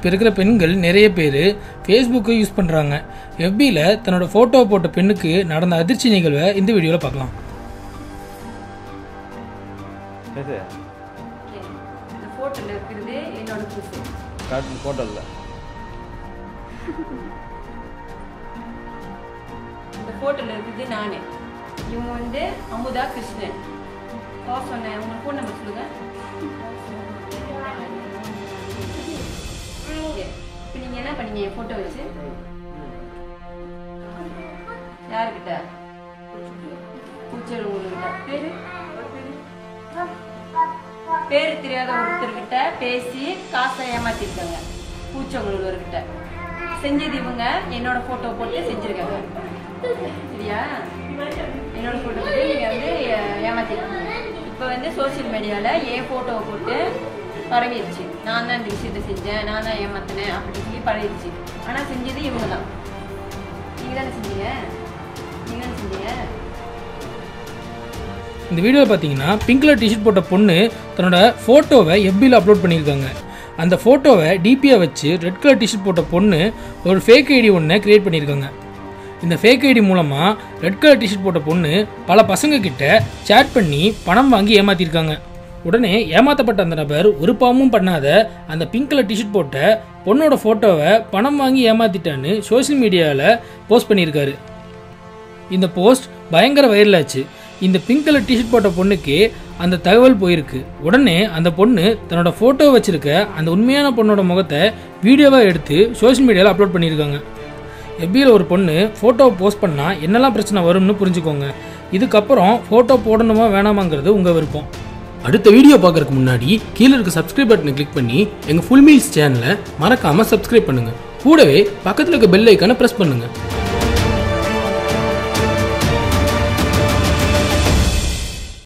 இப்போ இருக்கிற பெண்கள் நிறைய பேர் ஃபேஸ்புக்கை யூஸ் பண்ணுறாங்க எஃபியில் தன்னோட ஃபோட்டோ போட்ட பெண்ணுக்கு நடந்த அதிர்ச்சி நிகழ்வை இந்த வீடியோவில் பார்க்கலாம். ஃபோட்டோவில் இந்த ஃபோட்டோவில் இருக்குது நான். இவங்க வந்து அமுதா கிருஷ்ணன். சொன்னேன். உங்க ஃபோன் நம்பர் சொல்லுங்க. பண்ணீங்க என் ஃபோட்டோ வச்சு. யாருக்கிட்ட? பூச்சல் உங்கள்கிட்ட பேர்? பேர் தெரியாத ஒருத்தர்கிட்ட பேசி காசை ஏமாத்திருக்காங்க. பூச்சவங்களூர்கிட்ட செஞ்சது இவங்க. என்னோட போட்டோ போட்டு செஞ்சிருக்காங்க. சரியா? என்னோட போட்டோ போட்டு நீங்க வந்து ஏமாத்திருக்கீங்க. இப்போ வந்து சோஷியல் மீடியாவில் என் போட்டோவை போட்டு பரவிடுச்சு நான் தான் இந்த விஷயத்தை செஞ்சேன் நான் தான் ஏமாத்தினேன் அப்படின்னு சொல்லி பரவிடுச்சு ஆனால் செஞ்சது இவங்க தான் நீங்க தானே செஞ்சீங்க? நீங்க தானே செஞ்சீங்க? இந்த வீடியோவில் பார்த்தீங்கன்னா பிங்க் கலர் டிஷர்ட் போட்ட பொண்ணு தன்னோட ஃபோட்டோவை எஃபியில் அப்லோட் பண்ணியிருக்காங்க. அந்த ஃபோட்டோவை டிபியை வச்சு ரெட் கலர் டிஷர்ட் போட்ட பொண்ணு ஒரு ஃபேக் ஐடி ஒன்று க்ரியேட் பண்ணியிருக்காங்க. இந்த ஃபேக் ஐடி மூலமாக ரெட் கலர் டிஷர்ட் போட்ட பொண்ணு பல பசங்க கிட்ட சேட் பண்ணி பணம் வாங்கி ஏமாற்றிருக்காங்க உடனே ஏமாத்தப்பட்ட அந்த நபர் ஒரு பாவமும் பண்ணாத அந்த பிங்க் கலர் டிஷர்ட் போட்ட பொண்ணோட ஃபோட்டோவை பணம் வாங்கி ஏமாத்திட்டான்னு சோஷியல் மீடியாவில் போஸ்ட் பண்ணியிருக்காரு. இந்த போஸ்ட் பயங்கர வைரல் ஆச்சு. இந்த பிங்க் கலர் டிஷர்ட் போட்ட பொண்ணுக்கு அந்த தகவல் போயிருக்கு. உடனே அந்த பொண்ணு தன்னோட ஃபோட்டோ வச்சிருக்க அந்த உண்மையான பொண்ணோட முகத்தை வீடியோவாக எடுத்து சோஷியல் மீடியாவில் அப்லோட் பண்ணியிருக்காங்க. எப்பியில் ஒரு பொண்ணு ஃபோட்டோவை போஸ்ட் பண்ணால் என்னெல்லாம் பிரச்சனை வரும்னு புரிஞ்சுக்கோங்க. இதுக்கப்புறம் ஃபோட்டோ போடணுமா வேணாமாங்கிறது உங்கள் விருப்பம். அடுத்த வீடியோ பார்க்கறதுக்கு முன்னாடி கீழே இருக்க சப்ஸ்கிரைப் பட்டனை கிளிக் பண்ணி எங்கள் ஃபுல் மீல்ஸ் சேனலை மறக்காமல் சப்ஸ்கிரைப் பண்ணுங்கள் கூடவே பக்கத்தில் இருக்க பெல் ஐக்கானை ப்ரெஸ் பண்ணுங்கள்